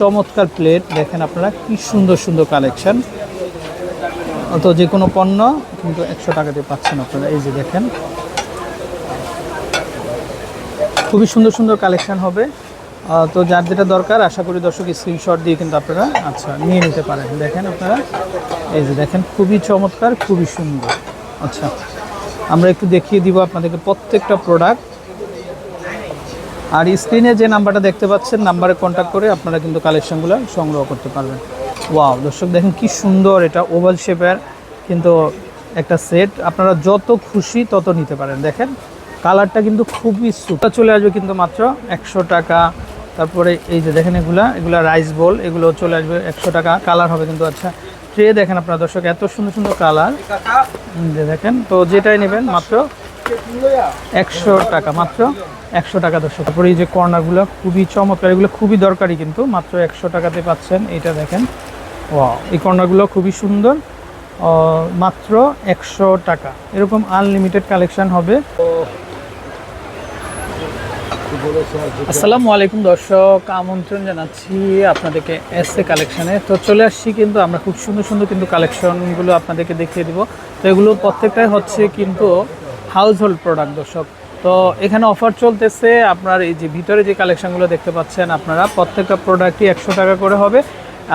চমৎকার প্লেট দেখেন আপনারা কি সুন্দর সুন্দর কালেকশন তো যে কোনো পণ্য কিন্তু একশো টাকাতে পাচ্ছেন আপনারা। এই যে দেখেন। খুবই সুন্দর সুন্দর কালেকশন হবে। তো যার যেটা দরকার, আশা করি দর্শক স্ক্রিনশট দিয়ে কিন্তু আপনারা আচ্ছা নিয়ে নিতে পারেন। দেখেন আপনারা। এই যে দেখেন, খুবই চমৎকার, খুবই সুন্দর। আচ্ছা আমরা একটু দেখিয়ে দিব আপনাদেরকে প্রত্যেকটা প্রোডাক্ট আর স্ক্রিনে যে নাম্বারটা দেখতে পাচ্ছেন নাম্বারে কন্ট্যাক্ট করে আপনারা কিন্তু কালেকশনগুলো সংগ্রহ করতে পারবেন। ওয়াও দর্শক দেখেন কি সুন্দর এটা ওভাল শেপের কিন্তু একটা সেট আপনারা যত খুশি তত নিতে পারেন। দেখেন কালারটা কিন্তু খুবই সুপার চলে আসবে কিন্তু মাত্র একশো টাকা। তারপরে এই যে দেখেন এগুলা এগুলা রাইস বোল এগুলো চলে আসবে একশো টাকা। কালার হবে কিন্তু আচ্ছা। ট্রে দেখেন আপনারা দর্শক এত সুন্দর সুন্দর কালার যে দেখেন তো যেটাই নেবেন মাত্র একশো টাকা, মাত্র একশো টাকা দর্শক। তারপরে এই যে কর্নারগুলো খুবই চমৎকার, এগুলো খুবই দরকারি কিন্তু, মাত্র একশো টাকাতে পাচ্ছেন এটা দেখেন। ও এই কর্নারগুলো খুবই সুন্দর মাত্র একশো টাকা। এরকম আনলিমিটেড কালেকশন হবে। আসসালামু আলাইকুম দর্শক, আমন্ত্রণ জানাচ্ছি আপনাদেরকে এস এ কালেকশানে তো চলে আসছি কিন্তু, আমরা খুব সুন্দর সুন্দর কিন্তু কালেকশনগুলো আপনাদেরকে দেখিয়ে দিব। তো এগুলো প্রত্যেকটাই হচ্ছে কিন্তু হাউস হোল্ড প্রোডাক্ট দর্শক। তো এখানে অফার চলতেছে আপনার এই যে ভিতরে যে কালেকশনগুলো দেখতে পাচ্ছেন আপনারা, প্রত্যেকটা প্রোডাক্টই একশো টাকা করে হবে।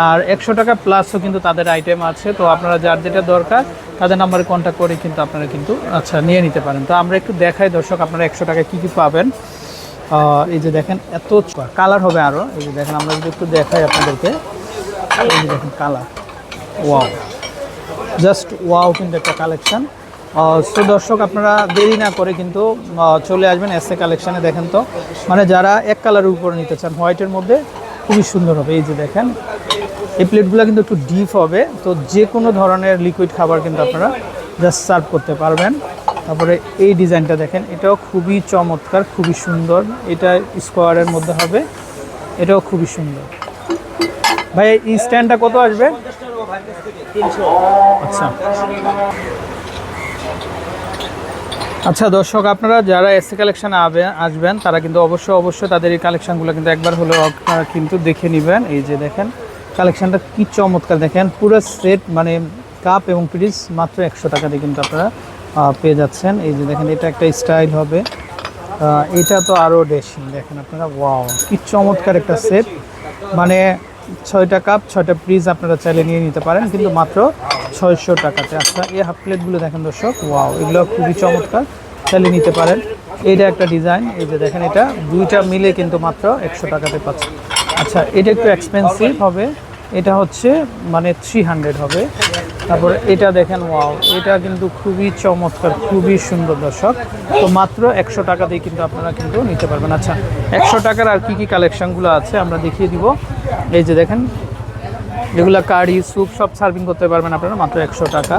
আর একশো টাকা প্লাসও কিন্তু তাদের আইটেম আছে। তো আপনারা যার যেটা দরকার, তাদের নাম্বারে কন্ট্যাক্ট করে কিন্তু আপনারা কিন্তু আচ্ছা নিয়ে নিতে পারেন। তো আমরা একটু দেখাই দর্শক আপনারা একশো টাকায় কী কী পাবেন। এই যে দেখেন এত কালার হবে আরও এই যে দেখেন, আমরা যদি একটু দেখাই আপনাদেরকে। এই যে দেখেন কালার ওয়াও জাস্ট ওয়াও কিন্তু একটা কালেকশন সো দর্শক আপনারা দেরি না করে কিন্তু চলে আসবেন এস এ কালেকশানে দেখেন তো। মানে যারা এক কালারের উপরে নিতে চান হোয়াইটের মধ্যে খুবই সুন্দর হবে। এই যে দেখেন এই প্লেটগুলো কিন্তু একটু ডিপ হবে। তো যে কোনো ধরনের লিকুইড খাবার কিন্তু আপনারা জাস্ট সার্ভ করতে পারবেন। তারপরে এই ডিজাইনটা দেখেন এটাও খুবই চমৎকার খুবই সুন্দর। এটা স্কোয়ারের মধ্যে হবে এটাও খুবই সুন্দর। ভাই এই স্ট্যান্ডটা কত আসবে? আচ্ছা। আচ্ছা দর্শক, আপনারা যারা এসি কালেকশানে আসবেন, তারা কিন্তু অবশ্যই অবশ্যই তাদের এই কালেকশানগুলো কিন্তু একবার হলেও আপনারা কিন্তু দেখে নেবেন। এই যে দেখেন কালেকশানটা কি চমৎকার। দেখেন, পুরো সেট মানে কাপ এবং পিরিস মাত্র একশো টাকা দিয়ে কিন্তু আপনারা পেয়ে যাচ্ছেন। এই যে দেখেন, এটা একটা স্টাইল হবে। এটা তো আরও ডেসিং দেখেন আপনারা ওয়াও কি চমৎকার একটা সেট মানে ছয়টা কাপ ছয়টা পিস আপনারা চাইলে নিয়ে নিতে পারেন, কিন্তু মাত্র ছয়শো টাকাতে। আচ্ছা এই হাফ প্লেটগুলো দেখেন দর্শক, ওয়াও, এগুলো খুবই চমৎকার। চাইলে নিতে পারেন। এইটা একটা ডিজাইন, এই যে দেখেন এটা, দুইটা মিলে কিন্তু মাত্র একশো টাকাতে পাচ্ছেন। আচ্ছা এটা একটু এক্সপেন্সিভ হবে। এটা হচ্ছে মানে থ্রি হান্ড্রেড হবে। তারপর এটা দেখেন, ওয়াও, এটা কিন্তু খুবই চমৎকার, খুবই সুন্দর দর্শক। তো মাত্র একশো টাকা দিয়ে কিন্তু আপনারা কিন্তু নিতে পারবেন। আচ্ছা একশো টাকার আর কি কি কালেকশনগুলো আছে আমরা দেখিয়ে দিব। এই যে দেখেন এগুলা কারি, স্যুপ সব সার্ভিং করতে পারবেন আপনারা, মাত্র একশো টাকা।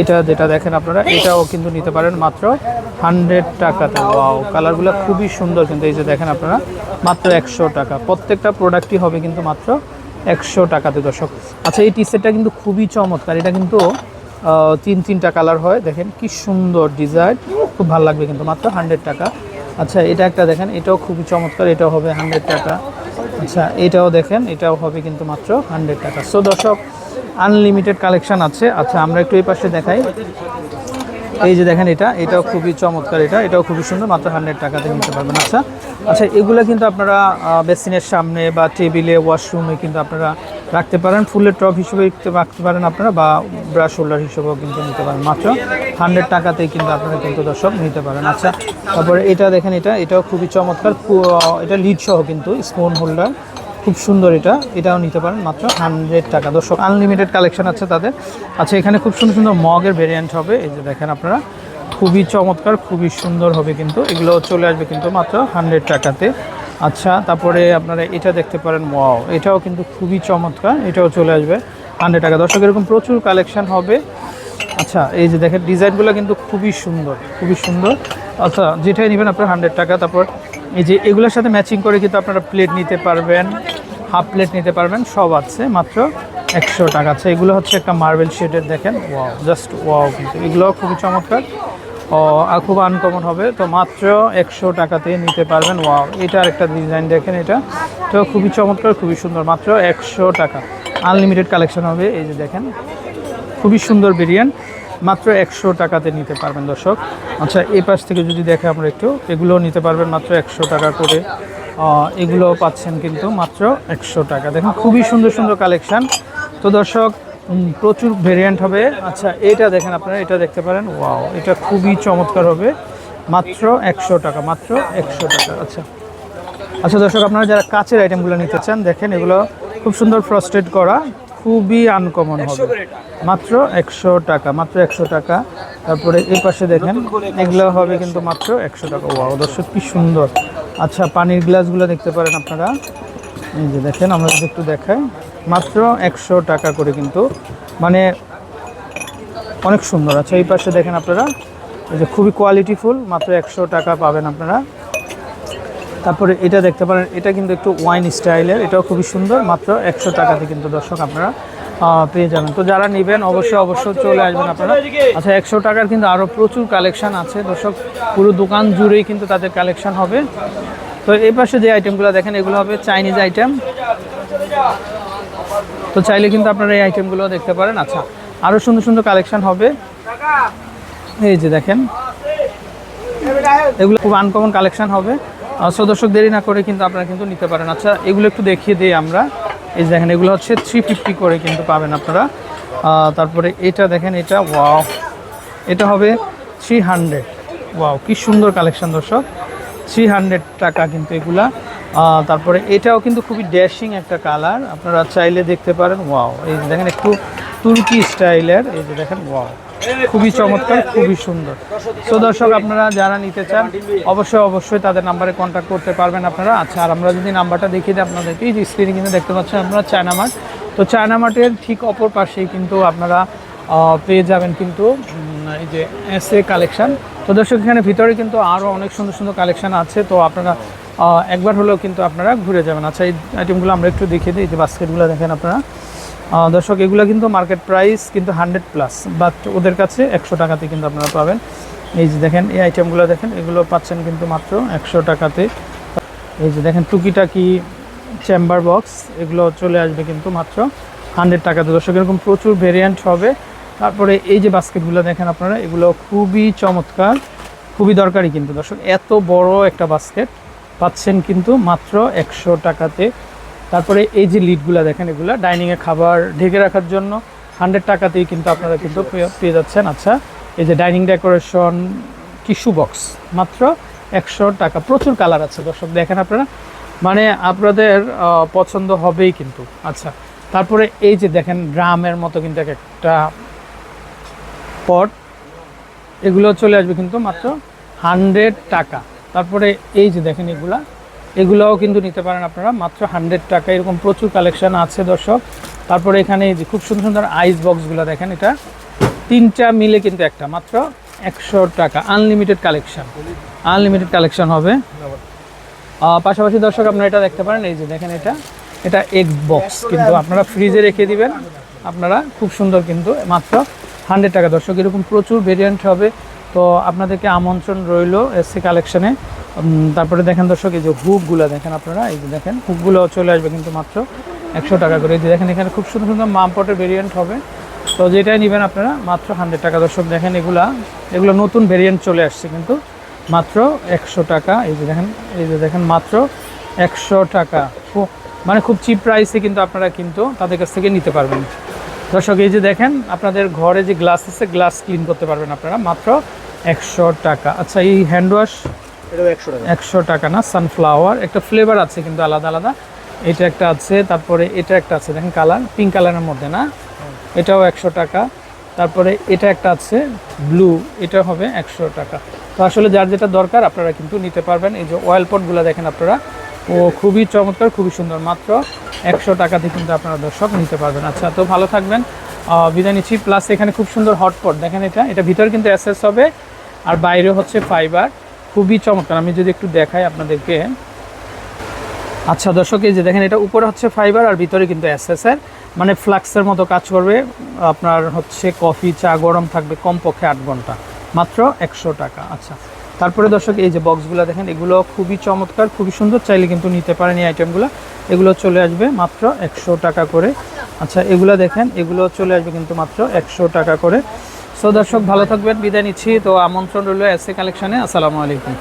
এটা যেটা দেখেন আপনারা, এটাও কিন্তু নিতে পারেন মাত্র হান্ড্রেড টাকাতে। ওয়াও কালারগুলো খুবই সুন্দর কিন্তু, এই যে দেখেন আপনারা, মাত্র একশো টাকা। প্রত্যেকটা প্রোডাক্টই হবে কিন্তু মাত্র একশো টাকাতে, দর্শক। আচ্ছা এই টি সেটটা কিন্তু খুবই চমৎকার। এটা কিন্তু তিন তিনটা কালার হয়, দেখেন কি সুন্দর ডিজাইন খুব ভালো লাগবে কিন্তু, মাত্র হান্ড্রেড টাকা। আচ্ছা এটা একটা দেখেন, এটাও খুবই চমৎকার, এটাও হবে হান্ড্রেড টাকা। আচ্ছা এটাও দেখেন, এটাও হবে কিন্তু মাত্র হান্ড্রেড টাকা। সো দর্শক আনলিমিটেড কালেকশন আছে। আচ্ছা আমরা একটু এই পাশে দেখাই। এই যে দেখেন এটা, এটাও খুবই চমৎকার এটা, এটাও খুবই সুন্দর, মাত্র হান্ড্রেড টাকাতে নিতে পারবেন। আচ্ছা আচ্ছা এগুলো কিন্তু আপনারা বেসিনের সামনে বা টেবিলে ওয়াশরুমে কিন্তু আপনারা রাখতে পারেন। ফুলের টপ হিসেবে রাখতে পারেন আপনারা বা ব্রাশ হোল্ডার হিসেবেও কিন্তু নিতে পারেন। মাত্র হান্ড্রেড টাকাতেই কিন্তু আপনারা কিন্তু দর্শক নিতে পারেন। আচ্ছা তারপরে এটা দেখেন, এটা, এটাও খুবই চমৎকার। এটা লিড সহ কিন্তু, স্পুন হোল্ডার। খুব সুন্দর এটা। এটাও নিতে পারেন মাত্র হান্ড্রেড টাকা। দর্শক, আনলিমিটেড কালেকশন আছে তাদের। আচ্ছা এখানে খুব সুন্দর সুন্দর মগের ভেরিয়েন্ট হবে। এই যে দেখেন আপনারা, খুবই চমৎকার, খুবই সুন্দর হবে কিন্তু। এগুলো চলে আসবে কিন্তু মাত্র হান্ড্রেড টাকাতে। আচ্ছা তারপরে আপনারা এটা দেখতে পারেন, ওয়াও, এটাও কিন্তু খুবই চমৎকার। এটাও চলে আসবে হান্ড্রেড টাকা। দর্শক, এরকম প্রচুর কালেকশন হবে। আচ্ছা এই যে দেখেন, ডিজাইনগুলো কিন্তু খুবই সুন্দর খুবই সুন্দর। আচ্ছা যেটাই নেবেন আপনার হান্ড্রেড টাকা, তারপর এই যে এগুলোর সাথে ম্যাচিং করে কিন্তু আপনারা প্লেট নিতে পারবেন হাফ প্লেট নিতে পারবেন, সব আছে, মাত্র একশো টাকা। আচ্ছা এগুলো হচ্ছে একটা মার্বেল শেডের দেখেন ওয়াও জাস্ট ওয়াও কিন্তু। এগুলো খুবই চমৎকার, ও, আর খুব আনকমন হবে। তো মাত্র একশো টাকাতে নিতে পারবেন ওয়াও এটা একটা ডিজাইন দেখেন এটা। তো খুবই চমৎকার, খুবই সুন্দর, মাত্র একশো টাকা। আনলিমিটেড কালেকশন হবে, এই যে দেখেন। খুবই সুন্দর ভেরিয়েন্ট মাত্র একশো টাকাতে নিতে পারবেন দর্শক। আচ্ছা এই পাশ থেকে যদি দেখে আমরা একটু এগুলোও নিতে পারবেন মাত্র একশো টাকা করে। আহ, এগুলোও পাচ্ছেন কিন্তু মাত্র একশো টাকা। দেখুন খুবই সুন্দর সুন্দর কালেকশান। তো দর্শক প্রচুর ভেরিয়েন্ট হবে। আচ্ছা এটা দেখেন আপনারা এটা দেখতে পারেন। ওয়াও এটা খুবই চমৎকার হবে। মাত্র একশো টাকা মাত্র একশো টাকা। আচ্ছা। আচ্ছা দর্শক আপনারা যারা কাচের আইটেমগুলো নিতে চান দেখেন এগুলো খুব সুন্দর ফ্রস্টেড করা। খুবই আনকমন হবে। মাত্র একশো টাকা মাত্র একশো টাকা। তারপরে এই পাশে দেখেন এগুলো হবে কিন্তু মাত্র একশো টাকা। ওয়াও দর্শক কি সুন্দর। আচ্ছা পানির গ্লাসগুলো দেখতে পারেন আপনারা। এই যে দেখেন আমরা যদি একটু দেখাই। মাত্র একশো টাকা করে কিন্তু। মানে অনেক সুন্দর। আচ্ছা এই পাশে দেখেন আপনারা। এই যে খুবই কোয়ালিটিফুল মাত্র একশো টাকা পাবেন আপনারা। তারপরে এটা দেখতে পারেন, এটা কিন্তু একটু ওয়াইন স্টাইলের এটাও খুবই সুন্দর, মাত্র একশো টাকাতে কিন্তু দর্শক আপনারা পেয়ে যাবেন। তো যারা নেবেন, অবশ্যই অবশ্যই চলে আসবেন আপনারা। আচ্ছা একশো টাকার কিন্তু আরও প্রচুর কালেকশান আছে। দর্শক, পুরো দোকান জুড়েই কিন্তু তাদের কালেকশান হবে। তো এই পাশে যে আইটেমগুলো দেখেন, এগুলো হবে চাইনিজ আইটেম তো চাইলে কিন্তু আপনারা এই আইটেমগুলো দেখতে পারেন। আচ্ছা আরও সুন্দর সুন্দর কালেকশান হবে। এই যে দেখেন, এগুলো খুব আনকমন কালেকশন হবে। সো দর্শক, দেরি না করে কিন্তু আপনারা কিন্তু নিতে পারেন। আচ্ছা এগুলো একটু দেখিয়ে দিই আমরা। এই দেখেন, এগুলো হচ্ছে থ্রি ফিফটি করে কিন্তু পাবেন আপনারা। তারপরে এটা দেখেন, এটা ওয়াও এটা হবে থ্রি হান্ড্রেড ওয়াও কি সুন্দর কালেকশন দর্শক। থ্রি হান্ড্রেড টাকা কিন্তু এগুলা। তারপরে এটাও কিন্তু খুবই ড্যাশিং একটা কালার আপনারা চাইলে দেখতে পারেন ওয়াও এই দেখেন, একটু তুর্কি স্টাইলের এই যে দেখেন ওয়াও খুবই চমৎকার, খুবই সুন্দর। তো দর্শক, আপনারা যারা নিতে চান, অবশ্যই অবশ্যই তাদের নাম্বারে কন্ট্যাক্ট করতে পারবেন আপনারা। আচ্ছা আর আমরা যদি নাম্বারটা দেখিয়ে দিই আপনাদেরকে, এই যে স্ক্রিনে কিন্তু দেখতে পাচ্ছেন আপনারা চায়না মার্ট। তো চায়না মার্টের ঠিক অপর পাশেই কিন্তু আপনারা পেয়ে যাবেন কিন্তু এই যে এস এ কালেকশন তো দর্শক, এখানে ভিতরে কিন্তু আরও অনেক সুন্দর সুন্দর কালেকশন আছে। তো আপনারা একবার হলেও কিন্তু আপনারা ঘুরে যাবেন। আচ্ছা এই আইটেমগুলো আমরা একটু দেখিয়ে দিই যে বাস্কেটগুলো দেখেন আপনারা। দর্শক, এগুলো কিন্তু মার্কেট প্রাইস কিন্তু হান্ড্রেড প্লাস বাট ওদের কাছে একশো টাকাতে কিন্তু আপনারা পাবেন। এই যে দেখেন, এই আইটেমগুলো দেখেন, এগুলো পাচ্ছেন কিন্তু মাত্র একশো টাকাতে। এই যে দেখেন, টুকিটাকি চেম্বার বক্স এগুলো চলে আসবে কিন্তু মাত্র হান্ড্রেড টাকাতে। দর্শক, এরকম প্রচুর ভেরিয়েন্ট হবে। তারপরে এই যে বাস্কেটগুলো দেখেন আপনারা, এগুলো খুবই চমৎকার, খুবই দরকারি কিন্তু। দর্শক, এত বড় একটা বাস্কেট পাচ্ছেন কিন্তু মাত্র একশো টাকাতে। তারপরে এই যে লিডগুলো দেখেন এগুলো ডাইনিংয়ে খাবার ঢেকে রাখার জন্য হান্ড্রেড টাকাতেই কিন্তু আপনারা কিন্তু পেয়ে- যাচ্ছেন। আচ্ছা এই যে ডাইনিং ডেকোরেশন টিস্যু বক্স মাত্র একশো টাকা। প্রচুর কালার আছে দর্শক, দেখেন আপনারা। মানে আপনাদের পছন্দ হবেই কিন্তু। আচ্ছা তারপরে এই যে দেখেন ড্রামের মতো কিন্তু এক একটা পট। এগুলো চলে আসবে কিন্তু মাত্র হান্ড্রেড টাকা। তারপরে এই যে দেখেন এগুলা এগুলোও কিন্তু নিতে পারেন আপনারা। মাত্র হান্ড্রেড টাকা। এরকম প্রচুর কালেকশন আছে দর্শক। তারপরে এখানে এই যে খুব সুন্দর সুন্দর আইস বক্সগুলো দেখেন এটা। তিনটা মিলে কিন্তু একটা, মাত্র একশো টাকা। আনলিমিটেড কালেকশন আনলিমিটেড কালেকশন হবে। পাশাপাশি দর্শক আপনারা এটা দেখতে পারেন। এই যে দেখেন এটা। এটা এগ বক্স কিন্তু আপনারা ফ্রিজে রেখে দিবেন। আপনারা খুব সুন্দর কিন্তু মাত্র হান্ড্রেড টাকা। দর্শক, এরকম প্রচুর ভেরিয়েন্ট হবে। তো আপনাদেরকে আমন্ত্রণ রইল এসসি কালেকশনে তারপরে দেখেন দর্শক, এই যে হুকগুলো দেখেন আপনারা, এই যে দেখেন, হুকগুলো চলে আসবে কিন্তু মাত্র একশো টাকা করে। এই যে দেখেন, এখানে খুব সুন্দর সুন্দর মামপটের ভেরিয়েন্ট হবে। তো যেটাই নেবেন আপনারা, মাত্র হান্ড্রেড টাকা। দর্শক, দেখেন এগুলা, এগুলো নতুন ভেরিয়েন্ট চলে আসছে কিন্তু মাত্র একশো টাকা। এই যে দেখেন, এই যে দেখেন, মাত্র একশো টাকা। মানে খুব চিপ প্রাইসে কিন্তু আপনারা কিন্তু তাদের কাছ থেকে নিতে পারবেন। দর্শক, এই যে দেখেন, আপনাদের ঘরে যে গ্লাস আছে গ্লাস ক্লিন করতে পারবেন আপনারা, মাত্র একশো টাকা। আচ্ছা এই হ্যান্ড ওয়াশ এটাও একশো টাকা। একশো টাকা না সানফ্লাওয়ার একটা ফ্লেভার আছে কিন্তু আলাদা আলাদা। এটা একটা আছে তারপরে এটা একটা আছে দেখেন কালার পিঙ্ক কালারের মধ্যে না? এটাও একশো টাকা। তারপরে এটা একটা আছে ব্লু এটা হবে একশো টাকা। তো আসলে যার যেটা দরকার আপনারা কিন্তু নিতে পারবেন। এই যে অয়েল পটগুলো দেখেন আপনারা ও খুবই চমৎকার খুবই সুন্দর। মাত্র একশো টাকাতে কিন্তু আপনারা দর্শক নিতে পারবেন। আচ্ছা তো ভালো থাকবেন। বিদায় নিচ্ছি। প্লাস এখানে খুব সুন্দর হটপট দেখেন এটা। এটা ভিতরে কিন্তু অ্যাসেস হবে। আর বাইরে হচ্ছে ফাইবার খুবই চমৎকার। আমি যদি একটু দেখাই আপনাদেরকে। আচ্ছা দর্শক, এই যে দেখেন, এটা উপরে হচ্ছে ফাইবার আর ভিতরে কিন্তু অ্যাসেসের মানে ফ্লাক্সের মতো কাজ করবে। আপনার হচ্ছে কফি, চা গরম থাকবে কমপক্ষে আট ঘণ্টা। মাত্র একশো টাকা। আচ্ছা তারপরে দর্শক, এই যে বক্সগুলো দেখেন, এগুলো খুবই চমৎকার, খুবই সুন্দর। চাইলে কিন্তু নিতে পারেন এই আইটেমগুলো এগুলো চলে আসবে মাত্র একশো টাকা করে। আচ্ছা এগুলো দেখেন, এগুলো চলে আসবে কিন্তু মাত্র একশো টাকা করে। সো দর্শক ভালো থাকবেন। বিদায় নিচ্ছি। তো আমন্ত্রণ রইল এসসি কালেকশনে। আসসালামু আলাইকুম।